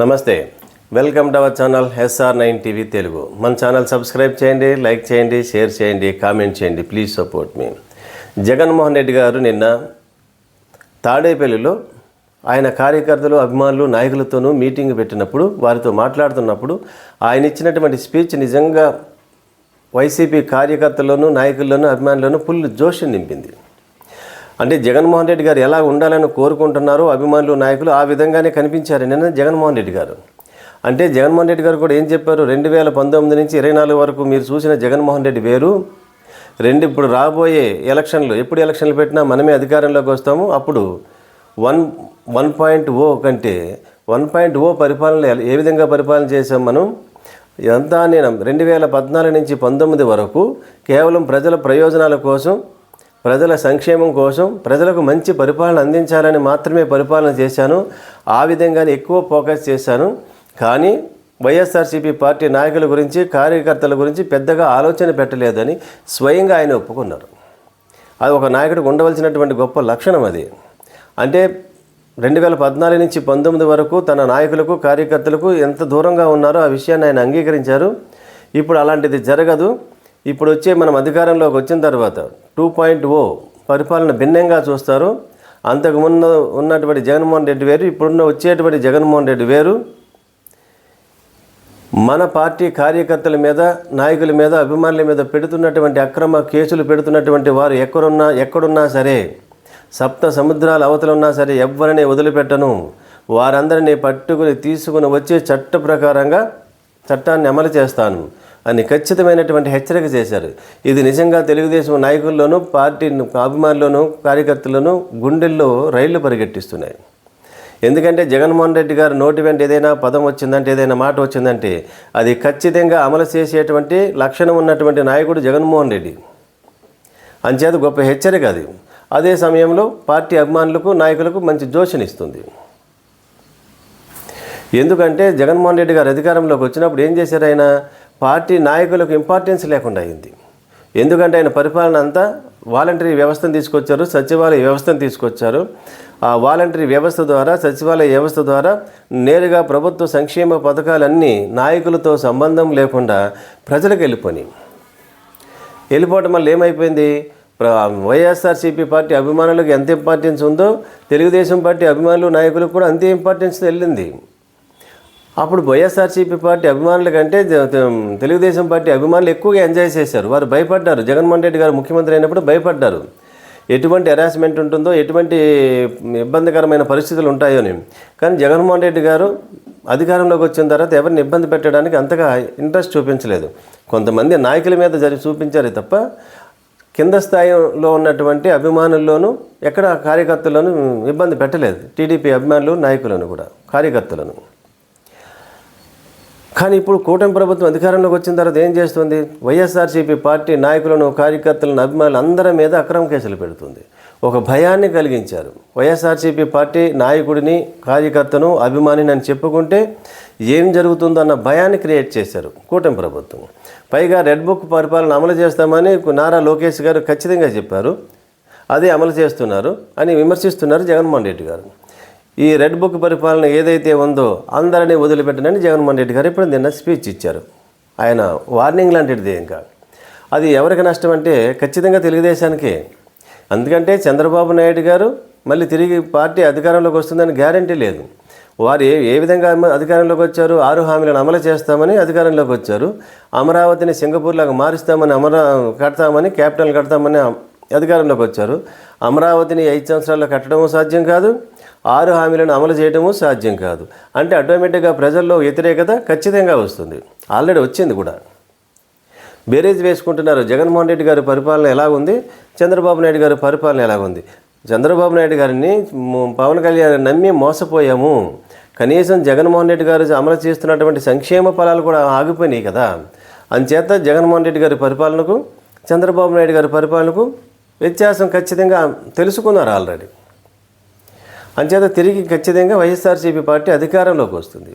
నమస్తే. Welcome to our channel S R nine TV Telugu. మన channel subscribe చేయండి like చేయండి షేర్ చేయండి కామెంట్ చేయండి ప్లీజ్ సపోర్ట్ మీ జగన్మోహన్ రెడ్డి గారు నిన్న తాడేపల్లిలో ఆయన కార్యకర్తలు అభిమానులు నాయకులతోనూ మీటింగ్ పెట్టినప్పుడు వారితో మాట్లాడుతున్నప్పుడు ఆయన ఇచ్చినటువంటి స్పీచ్ నిజంగా వైసీపీ కార్యకర్తలను నాయకుల్లోనూ అభిమానులను ఫుల్ జోష్ నింపింది. అంటే జగన్మోహన్ రెడ్డి గారు ఎలా ఉండాలని కోరుకుంటున్నారో అభిమానులు నాయకులు ఆ విధంగానే కనిపించారు నిన్న జగన్మోహన్ రెడ్డి గారు. అంటే జగన్మోహన్ రెడ్డి గారు కూడా ఏం చెప్పారు? రెండు వేల పంతొమ్మిది నుంచి ఇరవై నాలుగు వరకు మీరు చూసిన జగన్మోహన్ రెడ్డి వేరు. రెండు ఇప్పుడు రాబోయే ఎలక్షన్లు ఎప్పుడు ఎలక్షన్లు పెట్టినా మనమే అధికారంలోకి వస్తాము. అప్పుడు వన్ వన్ పాయింట్ ఓ కంటే వన్ పాయింట్ ఓ పరిపాలన ఏ విధంగా పరిపాలన చేసాం మనం? ఇదంతా నేను రెండు వేల పద్నాలుగు నుంచి పంతొమ్మిది వరకు కేవలం ప్రజల ప్రయోజనాల కోసం ప్రజల సంక్షేమం కోసం ప్రజలకు మంచి పరిపాలన అందించాలని మాత్రమే పరిపాలన చేశాను. ఆ విధంగానే ఎక్కువ ఫోకస్ చేశాను. కానీ వైఎస్ఆర్సీపీ పార్టీ నాయకుల గురించి కార్యకర్తల గురించి పెద్దగా ఆలోచన పెట్టలేదని స్వయంగా ఆయన ఒప్పుకున్నారు. అది ఒక నాయకుడికి ఉండవలసినటువంటి గొప్ప లక్షణం అది. అంటే రెండు వేల పద్నాలుగు నుంచి పంతొమ్మిది వరకు తన నాయకులకు కార్యకర్తలకు ఎంత దూరంగా ఉన్నారో ఆ విషయాన్ని ఆయన అంగీకరించారు. ఇప్పుడు అలాంటిది జరగదు. ఇప్పుడు వచ్చే మనం అధికారంలోకి వచ్చిన తర్వాత టూ పాయింట్ ఓ పరిపాలన భిన్నంగా చూస్తారు. అంతకు ముందు ఉన్నటువంటి జగన్మోహన్ రెడ్డి వేరు ఇప్పుడున్న వచ్చేటువంటి జగన్మోహన్ రెడ్డి వేరు. మన పార్టీ కార్యకర్తల మీద నాయకుల మీద అభిమానుల మీద పెడుతున్నటువంటి అక్రమ కేసులు పెడుతున్నటువంటి వారు ఎక్కడున్నా ఎక్కడున్నా సరే సప్త సముద్రాల అవతలున్నా సరే ఎవరిని వదిలిపెట్టను. వారందరినీ పట్టుకుని తీసుకుని వచ్చే చట్ట ప్రకారంగా చట్టాన్ని అమలు చేస్తాను. అని ఖచ్చితమైనటువంటి హెచ్చరిక చేశారు. ఇది నిజంగా తెలుగుదేశం నాయకుల్లోనూ పార్టీ అభిమానుల్లోనూ కార్యకర్తల్లోనూ గుండెల్లో రైళ్ళు పరిగెట్టిస్తున్నాయి. ఎందుకంటే జగన్మోహన్ రెడ్డి గారు నోటి వెంట ఏదైనా పదం వచ్చిందంటే ఏదైనా మాట వచ్చిందంటే అది ఖచ్చితంగా అమలు చేసేటువంటి లక్షణం ఉన్నటువంటి నాయకుడు జగన్మోహన్ రెడ్డి. అంచేత గొప్ప హెచ్చరిక అది. అదే సమయంలో పార్టీ అభిమానులకు నాయకులకు మంచి జోషనిస్తుంది. ఎందుకంటే జగన్మోహన్ రెడ్డి గారు అధికారంలోకి వచ్చినప్పుడు ఏం చేశారు ఆయన? పార్టీ నాయకులకు ఇంపార్టెన్స్ లేకుండా అయింది. ఎందుకంటే ఆయన పరిపాలన అంతా వాలంటరీ వ్యవస్థను తీసుకొచ్చారు సచివాలయ వ్యవస్థను తీసుకొచ్చారు. ఆ వాలంటరీ వ్యవస్థ ద్వారా సచివాలయ వ్యవస్థ ద్వారా నేరుగా ప్రభుత్వ సంక్షేమ పథకాలన్నీ నాయకులతో సంబంధం లేకుండా ప్రజలకు వెళ్ళిపోయి వెళ్ళిపోవటం వల్ల ఏమైపోయింది? వైఎస్ఆర్సీపీ పార్టీ అభిమానులకు ఎంత ఇంపార్టెన్స్ ఉందో తెలుగుదేశం పార్టీ అభిమానులు నాయకులకు కూడా అంతే ఇంపార్టెన్స్ వెళ్ళింది అప్పుడు వైఎస్ఆర్సీపీ పార్టీ అభిమానుల కంటే తెలుగుదేశం పార్టీ అభిమానులు ఎక్కువగా ఎంజాయ్ చేశారు. వారు భయపడ్డారు. జగన్మోహన్ రెడ్డి గారు ముఖ్యమంత్రి అయినప్పుడు భయపడ్డారు. ఎటువంటి హెరాస్మెంట్ ఉంటుందో ఎటువంటి ఇబ్బందికరమైన పరిస్థితులు ఉంటాయో అని కానీ జగన్మోహన్ రెడ్డి గారు అధికారంలోకి వచ్చిన తర్వాత ఎవరిని ఇబ్బంది పెట్టడానికి అంతగా ఇంట్రెస్ట్ చూపించలేదు. కొంతమంది నాయకుల మీద జరి చూపించారు తప్ప కింద స్థాయిలో ఉన్నటువంటి అభిమానుల్లోనూ ఎక్కడ కార్యకర్తలను ఇబ్బంది పెట్టలేదు. టీడీపీ అభిమానులు నాయకులను కూడా కార్యకర్తలను. కానీ ఇప్పుడు కూటమి ప్రభుత్వం అధికారంలోకి వచ్చిన తర్వాత ఏం చేస్తుంది? వైఎస్ఆర్సీపీ పార్టీ నాయకులను కార్యకర్తలను అభిమానులు అందరి మీద అక్రమ కేసులు పెడుతుంది. ఒక భయాన్ని కలిగించారు. వైఎస్ఆర్సీపీ పార్టీ నాయకుడిని కార్యకర్తను అభిమానిని అని చెప్పుకుంటే ఏం జరుగుతుందో అన్న భయాన్ని క్రియేట్ చేశారు కూటమి ప్రభుత్వం. పైగా రెడ్ బుక్ పరిపాలన అమలు చేస్తామని నారా లోకేష్ గారు ఖచ్చితంగా చెప్పారు. అదే అమలు చేస్తున్నారు అని విమర్శిస్తున్నారు జగన్మోహన్ రెడ్డి గారు. ఈ రెడ్ బుక్ పరిపాలన ఏదైతే ఉందో అందరినీ వదిలిపెట్టనని జగన్మోహన్ రెడ్డి గారు ఇప్పుడు నిన్న స్పీచ్ ఇచ్చారు. ఆయన వార్నింగ్ లాంటిది ఇంకా. అది ఎవరికి నష్టం అంటే ఖచ్చితంగా తెలుగుదేశానికి. అందుకంటే చంద్రబాబు నాయుడు గారు మళ్ళీ తిరిగి పార్టీ అధికారంలోకి వస్తుందని గ్యారంటీ లేదు. వారు ఏ ఏ విధంగా అధికారంలోకి వచ్చారు? ఆరు హామీలను అమలు చేస్తామని అధికారంలోకి వచ్చారు. అమరావతిని సింగపూర్లాగా మారుస్తామని అమరా కడతామని క్యాపిటల్ కడతామని అధికారంలోకి వచ్చారు. అమరావతిని ఐదు సంవత్సరాల్లో కట్టడము సాధ్యం కాదు. ఆరు హామీలను అమలు చేయడము సాధ్యం కాదు. అంటే ఆటోమేటిక్గా ప్రజల్లో వ్యతిరేకత ఖచ్చితంగా వస్తుంది. ఆల్రెడీ వచ్చింది కూడా. బేరేజ్ వేసుకుంటున్నారు. జగన్మోహన్ రెడ్డి గారి పరిపాలన ఎలా ఉంది చంద్రబాబు నాయుడు గారి పరిపాలన ఎలా ఉంది చంద్రబాబు నాయుడు గారిని పవన్ కళ్యాణ్ నమ్మి మోసపోయాము. కనీసం జగన్మోహన్ రెడ్డి గారు అమలు చేస్తున్నటువంటి సంక్షేమ ఫలాలు కూడా ఆగిపోయినాయి కదా. అంచేత జగన్మోహన్ రెడ్డి గారి పరిపాలనకు చంద్రబాబు నాయుడు గారి పరిపాలనకు వ్యత్యాసం ఖచ్చితంగా తెలుసుకున్నారు ఆల్రెడీ. అంచేత తిరిగి ఖచ్చితంగా వైఎస్ఆర్సీపీ పార్టీ అధికారంలోకి వస్తుంది.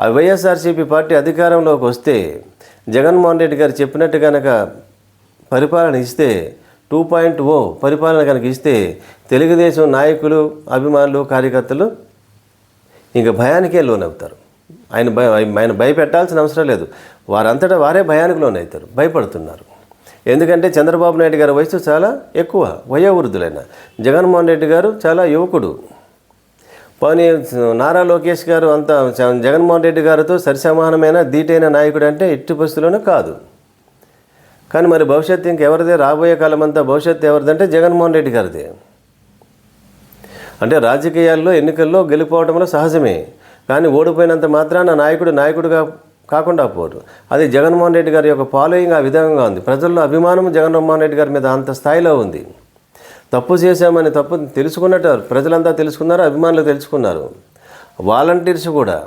ఆ వైఎస్ఆర్సీపీ పార్టీ అధికారంలోకి వస్తే జగన్మోహన్ రెడ్డి గారు చెప్పినట్టు కనుక పరిపాలన ఇస్తే టూ పాయింట్ ఓ పరిపాలన కనుక ఇస్తే తెలుగుదేశం నాయకులు అభిమానులు కార్యకర్తలు ఇంకా భయానికే లోనవుతారు. ఆయన భయ ఆయన భయపెట్టాల్సిన అవసరం లేదు. వారంతటా వారే భయానికి లోనవుతారు. భయపడుతున్నారు. ఎందుకంటే చంద్రబాబు నాయుడు గారి వయసు చాలా ఎక్కువ వయోవృద్ధులైన. జగన్మోహన్ రెడ్డి గారు చాలా యువకుడు. పోనీ నారా లోకేష్ గారు అంత జగన్మోహన్ రెడ్డి గారితో సరిసమానమైన ధీటైన నాయకుడు అంటే ఎట్టి పరిస్థితుల్లోనూ కాదు. కానీ మరి భవిష్యత్తు ఇంకెవరిదే రాబోయే కాలం అంతా భవిష్యత్తు ఎవరిదంటే జగన్మోహన్ రెడ్డి గారిదే. అంటే రాజకీయాల్లో ఎన్నికల్లో గెలిపోవడంలో సహజమే. కానీ ఓడిపోయినంత మాత్రాన నాయకుడు నాయకుడుగా కాకుండా పోరు అది జగన్మోహన్ రెడ్డి గారి యొక్క ఫాలోయింగ్ ఆ విధంగా ఉంది. ప్రజల్లో అభిమానం జగన్మోహన్ రెడ్డి గారి మీద అంత స్థాయిలో ఉంది. తప్పు చేశామని తప్పు తెలుసుకున్నట్టు ప్రజలంతా తెలుసుకున్నారు అభిమానులు తెలుసుకున్నారు. వాలంటీర్స్ కూడా.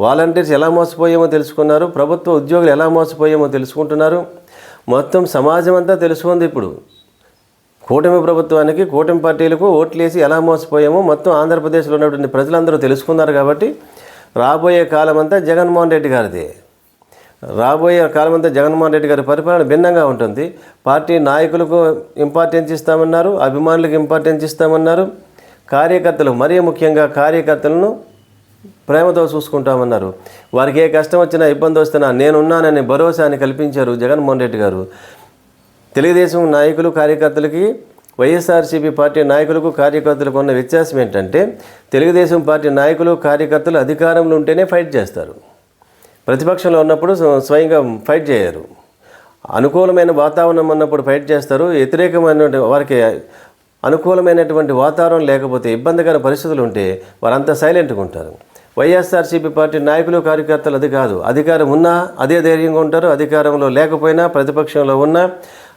వాలంటీర్స్ ఎలా మోసపోయామో తెలుసుకున్నారు ప్రభుత్వ ఉద్యోగులు ఎలా మోసపోయామో తెలుసుకుంటున్నారు. మొత్తం సమాజం అంతా తెలుసుకుంది ఇప్పుడు. కూటమి ప్రభుత్వానికి కూటమి పార్టీలకు ఓట్లేసి ఎలా మోసపోయామో మొత్తం ఆంధ్రప్రదేశ్లో ఉన్నటువంటి ప్రజలందరూ తెలుసుకున్నారు కాబట్టి రాబోయే కాలం అంతా జగన్మోహన్ రెడ్డి గారిదే. రాబోయే కాలం అంతా జగన్మోహన్ రెడ్డి గారి పరిపాలన భిన్నంగా ఉంటుంది. పార్టీ నాయకులకు ఇంపార్టెన్స్ ఇస్తామన్నారు అభిమానులకు ఇంపార్టెన్స్ ఇస్తామన్నారు కార్యకర్తలు మరీ ముఖ్యంగా కార్యకర్తలను ప్రేమతో చూసుకుంటామన్నారు. వారికి ఏ కష్టం వచ్చినా ఇబ్బంది వస్తున్నా నేనున్నానని భరోసాని కల్పించారు జగన్మోహన్ రెడ్డి గారు. తెలుగుదేశం నాయకులు కార్యకర్తలకి వైఎస్ఆర్సీపీ పార్టీ నాయకులకు కార్యకర్తలకు ఉన్న వ్యత్యాసం ఏంటంటే తెలుగుదేశం పార్టీ నాయకులు కార్యకర్తలు అధికారంలో ఉంటేనే ఫైట్ చేస్తారు. ప్రతిపక్షంలో ఉన్నప్పుడు స్వయంగా ఫైట్ చేయరు. అనుకూలమైన వాతావరణం ఉన్నప్పుడు ఫైట్ చేస్తారు. వ్యతిరేకమైన వారికి అనుకూలమైనటువంటి వాతావరణం లేకపోతే ఇబ్బందికర పరిస్థితులు ఉంటే వారంతా సైలెంట్గా ఉంటారు. వైఎస్ఆర్సీపీ పార్టీ నాయకులు కార్యకర్తలు అది కాదు. అధికారం ఉన్నా అదే ధైర్యంగా ఉంటారు. అధికారంలో లేకపోయినా ప్రతిపక్షంలో ఉన్నా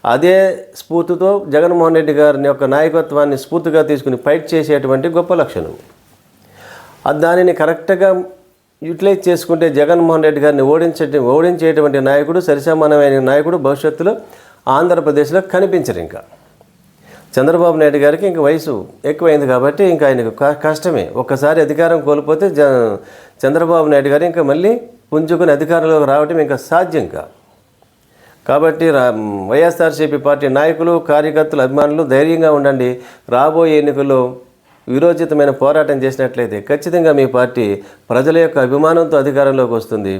అదే స్ఫూర్తితో జగన్మోహన్ రెడ్డి గారిని యొక్క నాయకత్వాన్ని స్ఫూర్తిగా తీసుకుని ఫైట్ చేసేటువంటి గొప్ప లక్షణం. దానిని కరెక్ట్గా యూటిలైజ్ చేసుకుంటే జగన్మోహన్ రెడ్డి గారిని ఓడించే ఓడించేటువంటి నాయకుడు సరిసమానమైన నాయకుడు భవిష్యత్తులో ఆంధ్రప్రదేశ్లో కనిపించరు ఇంకా. చంద్రబాబు నాయుడు గారికి ఇంక వయసు ఎక్కువైంది కాబట్టి ఇంకా ఆయనకు క- కష్టమే. ఒక్కసారి అధికారం కోల్పోతే చంద్రబాబు నాయుడు గారు ఇంకా మళ్ళీ పుంజుకుని అధికారంలోకి రావడం ఇంకా సాధ్యం కాదు కాబట్టి రా వైఎస్ఆర్సీపీ పార్టీ నాయకులు కార్యకర్తలు అభిమానులు ధైర్యంగా ఉండండి. రాబోయే ఎన్నికల్లో విరోచితమైన పోరాటం చేసినట్లయితే ఖచ్చితంగా మీ పార్టీ ప్రజల యొక్క అభిమానంతో అధికారంలోకి వస్తుంది.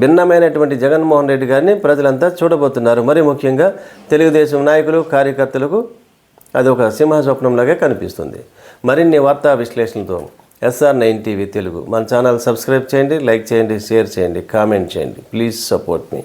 భిన్నమైనటువంటి జగన్మోహన్ రెడ్డి గారిని ప్రజలంతా చూడబోతున్నారు. మరి ముఖ్యంగా తెలుగుదేశం నాయకులు కార్యకర్తలకు అది ఒక సింహస్వప్నంలాగే కనిపిస్తుంది. మరిన్ని వార్తా విశ్లేషణతో ఎస్ఆర్ నైన్ టీవీ తెలుగు. మన ఛానల్ సబ్స్క్రైబ్ చేయండి లైక్ చేయండి షేర్ చేయండి కామెంట్ చేయండి. Please support me.